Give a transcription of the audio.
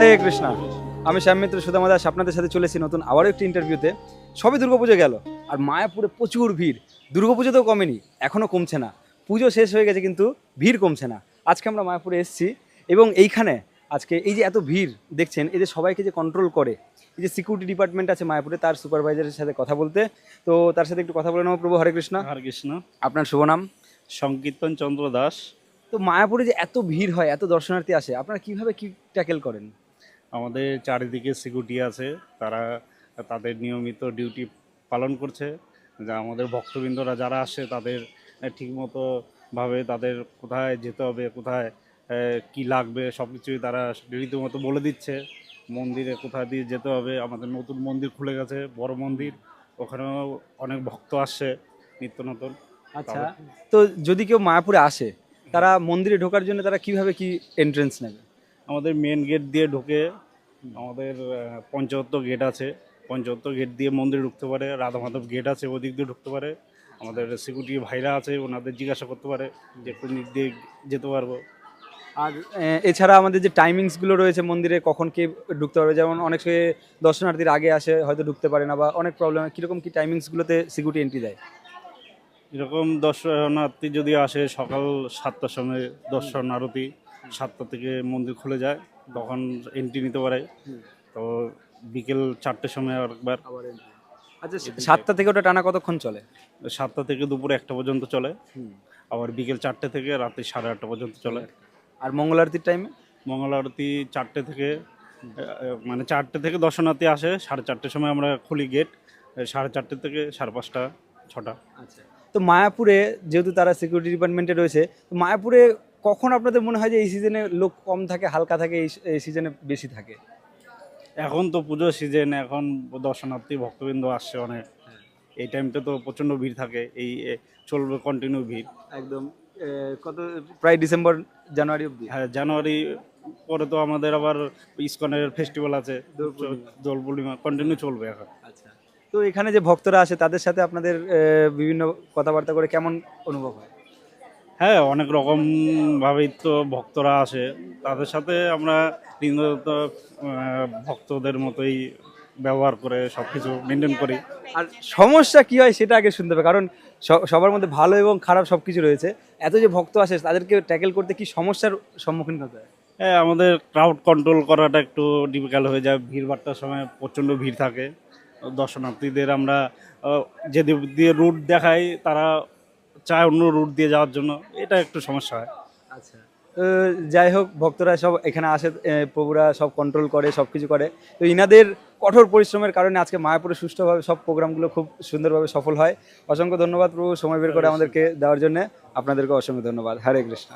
হরে কৃষ্ণা আমি শ্যাম মিত্র সুদামা দাস আপনাদের সাথে চলেছি নতুন আবারও একটি ইন্টারভিউতে সবই দুর্গাপুজো গেল আর মায়াপুরে প্রচুর ভিড়। দুর্গাপুজোতেও কমেনি এখনও কমছে না। পুজো শেষ হয়ে গেছে কিন্তু ভিড় কমছে না। আজকে আমরা মায়াপুরে এসেছি এবং এইখানে আজকে এই যে এত ভিড় দেখছেন এই যে সবাইকে যে কন্ট্রোল করে এই যে সিকিউরিটি ডিপার্টমেন্ট আছে মায়াপুরে তার সুপারভাইজারের সাথে কথা বলতে। তো তার সাথে একটু কথা বলে নেব প্রভু হরে কৃষ্ণ। হরে কৃষ্ণ। আপনার শুভ নাম? সংকীর্তন চন্দ্র দাস। তো মায়াপুরে যে এত ভিড় হয় এত দর্শনার্থী আসে আপনারা কীভাবে কী ট্যাকেল করেন? আমাদের চারিদিকে সিকিউরিটি আছে তারা তাদের নিয়মিত ডিউটি পালন করছে যা আমাদের ভক্তবৃন্দরা যারা আসে তাদের ঠিকমতো ভাবে তাদের কোথায় যেতে হবে কোথায় কি লাগবে সব কিছুই তারা রীতিমতো বলে দিচ্ছে। মন্দিরে কোথায় দিয়ে যেতে হবে আমাদের নতুন মন্দির খুলে গেছে বড় মন্দির ওখানেও অনেক ভক্ত আসছে নিত্য নতুন। আচ্ছা তো যদি কেউ মায়াপুরে আসে তারা মন্দিরে ঢোকার জন্য তারা কীভাবে কি এন্ট্রেন্স নেবে? আমাদের মেন গেট দিয়ে ঢুকে আমাদের আহ, গেট আছে। পঞ্চায়ত্তর গেট দিয়ে মন্দিরে ঢুকতে পারে রাধা মাধব গেট আছে ওদিক দিয়ে ঢুকতে পারে। আমাদের সিকিউরিটি ভাইরা আছে ওনাদের জিজ্ঞাসা করতে পারে যে কোন দিক দিয়ে যেতে পারব। আর এছাড়া আমাদের যে টাইমিংসগুলো রয়েছে মন্দিরে কখন কে ঢুকতে পারবে যেমন অনেক সময় দর্শনার্থীর আগে আসে হয়তো ঢুকতে পারে না বা অনেক প্রবলেম কীরকম কী টাইমিংসগুলোতে সিকিউরিটি এন্ট্রি দেয়? এরকম দর্শনার্থী যদি আসে সকাল সাতটার সময় দর্শন আরতি সাতটা থেকে মন্দির খুলে যায়। তখন এন্ট্রি নিতে পারে। তো বিকেল চারটের সময় আবার আচ্ছা সাতটা থেকে ওটা টানা কতক্ষণ চলে? সাতটা থেকে দুপুরে একটা পর্যন্ত চলে। আবার বিকেল চারটে থেকে রাতে সাড়ে আটটা পর্যন্ত চলে। আর মঙ্গল আরতির টাইমে মঙ্গল আরতি চারটে থেকে মানে চারটে থেকে দর্শনার্থী আসে। সাড়ে চারটের সময় আমরা খুলি গেট সাড়ে চারটে থেকে সাড়ে পাঁচটা ছটা। আচ্ছা। তো মায়াপুরে যেহেতু তারা সিকিউরিটি ডিপার্টমেন্টে রয়েছে তো মায়াপুরে কখন আপনাদের মনে হয় যে এই সিজনে লোক কম থাকে হালকা থাকে এই সিজনে বেশি থাকে? এখন তো পুজো সিজন এখন দর্শনার্থী ভক্তবৃন্দ আসছে অনেক। এই টাইমটা তো প্রচণ্ড ভিড় থাকে এই চলবে কন্টিনিউ ভিড়। একদম কত প্রায় ডিসেম্বর জানুয়ারি অবধি? হ্যাঁ জানুয়ারি পরে তো আমাদের আবার ইস্কনের ফেস্টিভ্যাল আছে দোল পূর্ণিমা। কন্টিনিউ চলবে এখন। আচ্ছা। তো এখানে যে ভক্তরা আসে তাদের সাথে আপনাদের বিভিন্ন কথাবার্তা করে কেমন অনুভব হয়? হ্যাঁ অনেক রকম ভাবেই তো ভক্তরা আসে। তাদের সাথে আমরা রীতিমতো ভক্তদের মতোই ব্যবহার করে সব কিছু মেনটেন করি। আর সমস্যা কি হয় সেটা আগে শুনতে হবে কারণ সবার মধ্যে ভালো এবং খারাপ সব কিছু রয়েছে। এত যে ভক্ত আসে তাদেরকে ট্যাকেল করতে কি সমস্যার সম্মুখীন হতে হয়? হ্যাঁ আমাদের ক্রাউড কন্ট্রোল করাটা একটু ডিফিকাল্ট হয়ে যায়। ভিড় ভাট্টার সময় প্রচণ্ড ভিড় থাকে। দর্শনার্থীদের আমরা যে দিয়ে রুট দেখাই তারা চায় অন্য রুট দিয়ে যাওয়ার জন্য এটা একটু সমস্যা হয়। আচ্ছা। যাই হোক ভক্তরা সব এখানে আসে প্রভুরা সব কন্ট্রোল করে সব কিছু করে। তো ইনাদের কঠোর পরিশ্রমের কারণে আজকে মায়াপুরে সুষ্ঠুভাবে সব প্রোগ্রামগুলো খুব সুন্দরভাবে সফল হয়। অসংখ্য ধন্যবাদ প্রভু সময় বের করে আমাদেরকে দেওয়ার জন্য। আপনাদেরকে অসংখ্য ধন্যবাদ। হরে কৃষ্ণ।